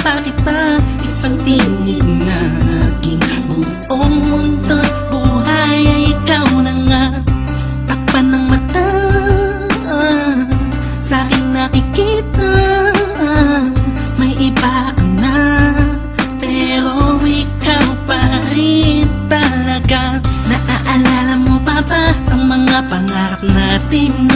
pa kita. Isang tinig na aking buong mundo Buhay ay ikaw na nga. Takpan ng mata Sa aking nakikita. May iba ka na Pero ikaw pa rin talaga. Naaalala mo pa ba Ang mga pangarap natin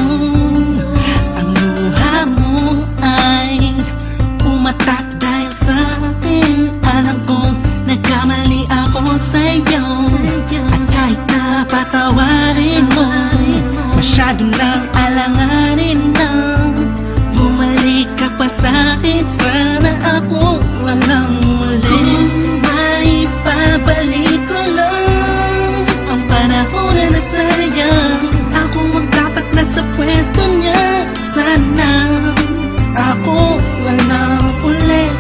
ako walang ulit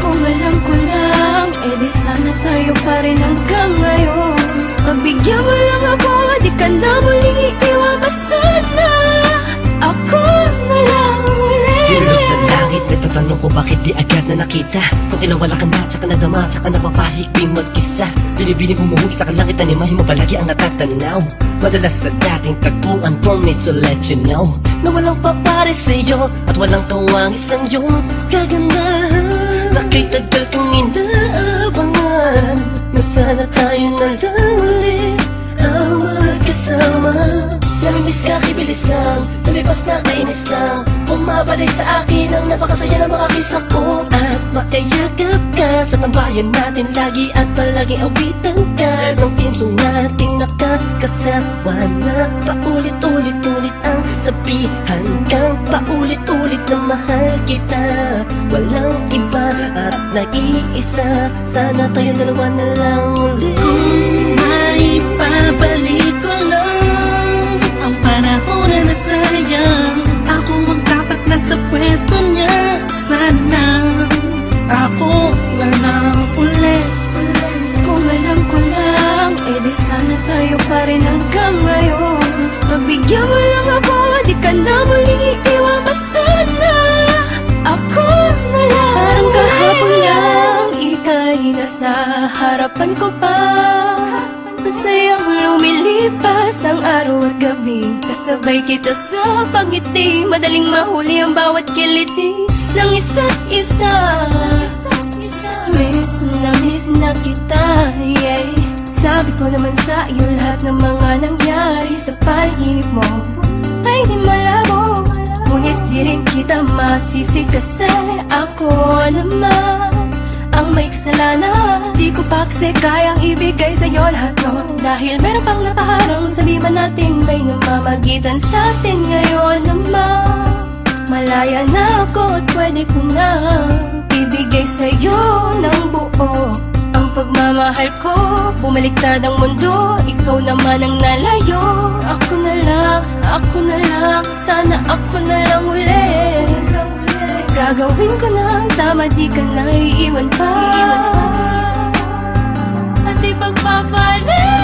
Kung alam ko lang, edi sana tayo pa rin hanggang ngayon. Pagbigyan mo lang ako, di ka na muling iiwan nagtatanong ko bakit di agad na nakita. Kung kinawala ka na, tsaka nadama, saka napapahigping mag-isa. Binibining humuhugi sa kalangit, animahin mo palagi ang natatanaw Madalas sa dating tagpuan for me to let you know Na walang papare sa'yo, at walang kawang isang iyong kagandahan Na kay tagal kong inaabangan Na sana tayo na lang ulit ang magkasama. Namimiss ka, kibilis lang. Lumipas na, kainis lang Bumabalik sa akin ang napakasaya ng mga kisa ko At makayagap ka sa tambayan natin Lagi at palaging awitan ka. Ng team song nating nakakasama na Paulit-ulit-ulit ang sabihan kang Paulit-ulit na mahal kita. Walang iba at nag-iisa Sana tayo dalawa na lang pwesto niya Sana ako walang ulit Kung alam ko lang, edi sana tayo pa rin hanggang ngayon. Pagbigyan mo lang ako, di ka na muling iiwan pa sana Ako na lang. Parang kahapon lang, ika'y nasa harapan ko pa lumilipas ang araw at gabi Kasabay kita sa pagngiti Madaling mahuli ang bawat kiliti Ng isa't isa. Miss na miss na kita, yeah. Sabi ko naman sa iyo lahat ng mga nangyari sa panaginip mo Ay di malabo. Ngunit di rin kita masisi kasi ako naman ang may kasalanan. Di ko pa kayang ibigay sa'yo lahat no Dahil meron pang nakaharang Sabi man natin may namamagitan sa atin ngayon naman Malaya na ako at pwede ko na Ibigay sa'yo ng buo. Ang pagmamahal ko Bumaliktad ang mundo. Ikaw naman ang nalayo. Ako na lang, ako na lang Sana ako na lang ulit Gagawin ko na ang tama Di ka na iiwan pa. At di pagpapalit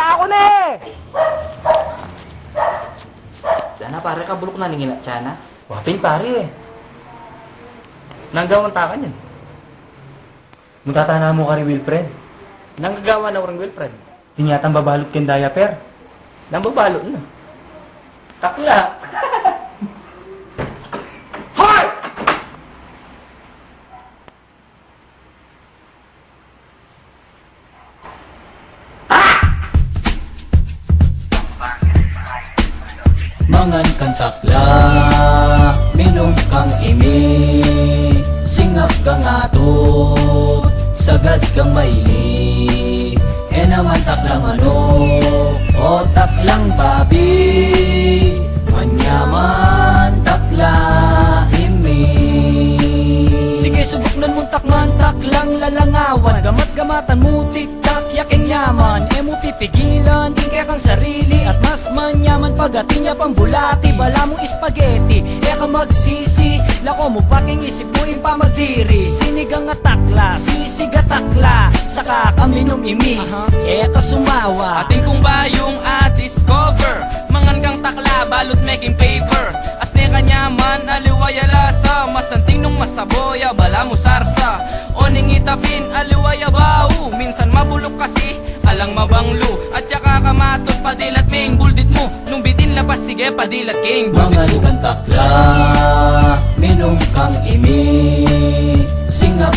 ako na eh! Sana pare ka bulok na ningin at sana. Wating pare eh. Nanggawang takan yan. Mutatana mo ka rin Wilfred. Nanggagawa na ko rin Wilfred. Tinyatang babalot ken diaper. Nang babalot na. Takla. Mangan kang takla. Minom kang imi Singap kang atot Sagad kang maili. E naman taklang ano O taklang babi Manyaman takla imi. Sige subok nun mong takman Taklang lalangawan. Gamat-gamatan mo tiktak Yaking yaman E mo pipigilan Tingke kang sarili. At mas manyaman Pagdating niya pang bulati. Bala mong spaghetti E ka magsisi. Lako mo paking isip mo yung pamadiri Sinigang at takla Sisig at takla. Saka kami nung imi E ka sumawa. Atin kung ba yung a-discover Mangan kang takla, balot making paper. Asne kanyaman, aliwaya lasa. Masanting nung masaboya, bala mo sarsa. Oning itapin, aliwaya bau Minsan mabulok kasi, alang mabanglo At saka kamatot, padilat ming buldit mo. Nung bitin lapas, sige padilat king buldit mo. Kang takla Minom kang imi Singap